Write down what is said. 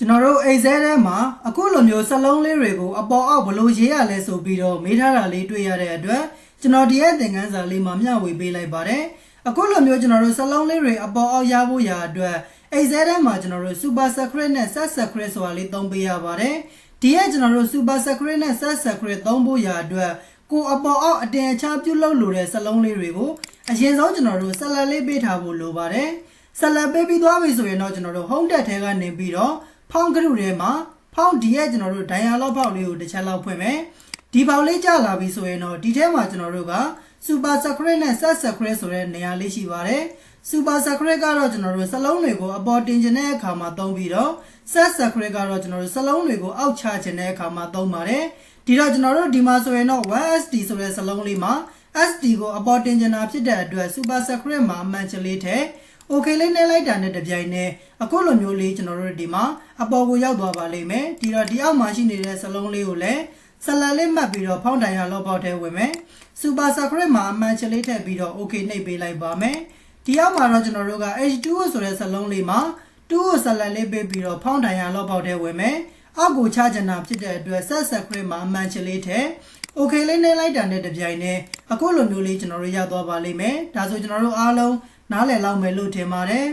ကျွန်တော်တို့အိတ်ဆဲထဲမှာအခုလိုမျိုးစက်လုံးလေးတွေကိုအပေါ်အောက်ဘလို့ရေးရလဲဆိုပြီးတော့မေးထားတာလေးတွေ့ရတဲ့အတွက်ကျွန်တော်ဒီရဲ့သင်ခန်းစာလေးမှာမျှဝေပေးလိုက်ပါတယ်အခုလိုမျိုးကျွန်တော်တို့စက်လုံးလေးတွေအပေါ်အောက်ရဖို့ရာအတွက်အိတ်ဆဲထဲမှာကျွန်တော်တို့ super secret နဲ့ set secret ဆိုတာလေးသုံးပေးရပါတယ်ဒီရဲ့ကျွန်တော်တို့ super secret နဲ့ set secret သုံးဖို့ရာအတွက်ကိုအပေါ်အောက်အတင်အခြားပြုလုပ်လို့တဲ့စက်လုံးလေးတွေကိုအရင်ဆုံးကျွန်တော်တို့ဆက်လက်လေးပေးထားဖို့လိုပါတယ်ဆက်လက်ပေးပြီးသွားပြီဆိုရင်တော့ကျွန်တော်တို့ home tab ထဲကနေပြီးတော့ ဖောင်းကရုထဲမှာဖောင်းဒီရဲ့ကျွန်တော်တို့ဒိုင်ယာလော့ဖောက်လေးကိုတစ်ချက်လောက်ဖွင့်မယ်ဒီပေါက်လေးကြာလာပြီဆိုရင်တော့ဒီထဲမှာကျွန်တော်တို့က super secret နဲ့ set secret ဆိုတဲ့နေရာလေးရှိပါတယ် super secret ကတော့ကျွန်တော်တို့စလုံးတွေကိုအပေါ်တင်ခြင်းတဲ့အခါမှာသုံးပြီးတော့ set secret ကတော့ကျွန်တော်တို့စလုံးတွေကိုအောက်ချခြင်းတဲ့အခါမှာသုံးပါတယ်ဒီတော့ကျွန်တော်တို့ဒီမှာဆိုရင်တော့ 1SD ဆိုတဲ့စလုံးလေးမှာ SD ကိုအပေါ်တင်ခြင်းတာဖြစ်တဲ့အတွက် super secret မှာအမှန်ချလေးထည့် okay လေးနဲ့လိုက်တာနဲ့တပြိုင်နက်အခုလိုမျိုးလေးကျွန်တော်တို့ဒီမှာအပေါ်ကိုရောက်သွားပါလိမ့်မယ်ဒီတော့ဒီအောက်မှာရှိနေတဲ့စလုံးလေးကိုလည်းဆက်လက်လေးမှတ်ပြီးတော့ဖောင်းတိုင်ရလောက်ပေါက်ထဲဝင်မယ် super secret မှာအမှန်ချလေးထည့်ပြီးတော့ okay နှိပ်ပေးလိုက်ပါမယ်ဒီအောက်မှာတော့ကျွန်တော်တို့က H2O ဆိုတဲ့စလုံးလေးမှာ2ကိုဆက်လက်လေးပေးပြီးတော့ဖောင်းတိုင်ရလောက်ပေါက်ထဲဝင်မယ်အောက်ကိုချချင်တာဖြစ်တဲ့အတွက် set secret မှာအမှန်ချလေးထည့် okay လေးနဲ့လိုက်တာနဲ့တပြိုင်နက်အခုလိုမျိုးလေးကျွန်တော်တို့ရောက်သွားပါလိမ့်မယ်ဒါဆိုကျွန်တော်တို့အားလုံးနားလည်လောက်မယ်လို့ထင်ပါတယ်